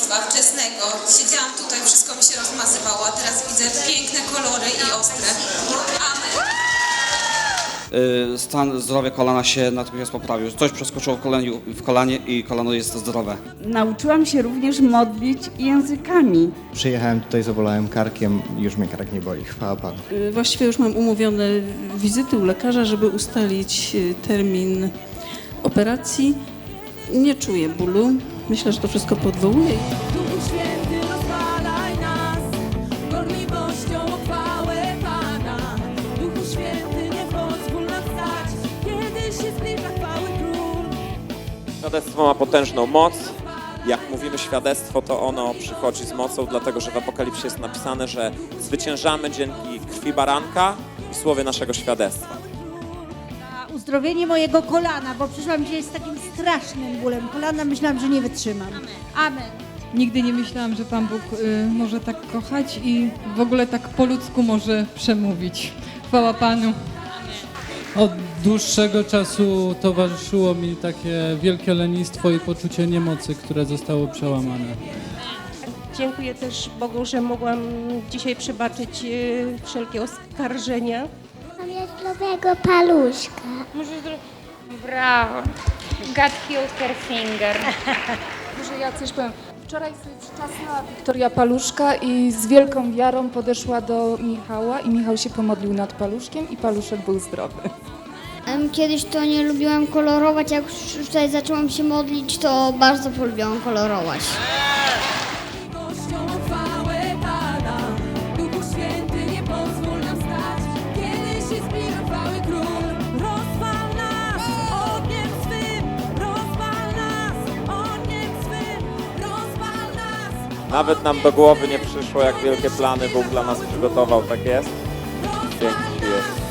wczesnego. Siedziałam tutaj, wszystko mi się rozmazywało, a teraz widzę piękne kolory i ostre. Amen. Y, Stan zdrowia kolana się natychmiast poprawił. Coś przeskoczyło w, koleniu, w kolanie i kolano jest zdrowe. Nauczyłam się również modlić językami. Przyjechałem tutaj, zabolałem karkiem, już mnie kark nie boli, chwała Panu. Y, Właściwie już mam umówione wizyty u lekarza, żeby ustalić y, termin operacji. Nie czuję bólu. Myślę, że to wszystko podwołuje. Duchu Święty rozpalaj nas gorliwością o chwałę Pana. Duchu Święty nie pozwól nam stać, kiedy się zbliża chwały Król. Świadectwo ma potężną moc. Jak mówimy świadectwo, to ono przychodzi z mocą, dlatego że w Apokalipsie jest napisane, że zwyciężamy dzięki krwi baranka i słowie naszego świadectwa. Uzdrowienie mojego kolana, bo przyszłam dzisiaj z takim strasznym bólem kolana. Myślałam, że nie wytrzymam. Amen. Nigdy nie myślałam, że Pan Bóg y, może tak kochać i w ogóle tak po ludzku może przemówić. Chwała Panu. Od dłuższego czasu towarzyszyło mi takie wielkie lenistwo i poczucie niemocy, które zostało przełamane. Dziękuję też Bogu, że mogłam dzisiaj przebaczyć e, wszelkie oskarżenia. Mam jastrowego paluszka. Brawo. God healed her finger. Może ja coś powiem. Wczoraj sobie przyczasnęła Wiktoria Paluszka i z wielką wiarą podeszła do Michała i Michał się pomodlił nad paluszkiem i paluszek był zdrowy. Kiedyś to nie lubiłam kolorować, jak już tutaj zaczęłam się modlić, to bardzo polubiłam kolorować. Nawet nam do głowy nie przyszło, jak wielkie plany Bóg dla nas przygotował, tak jest? Dzięki Ci jest.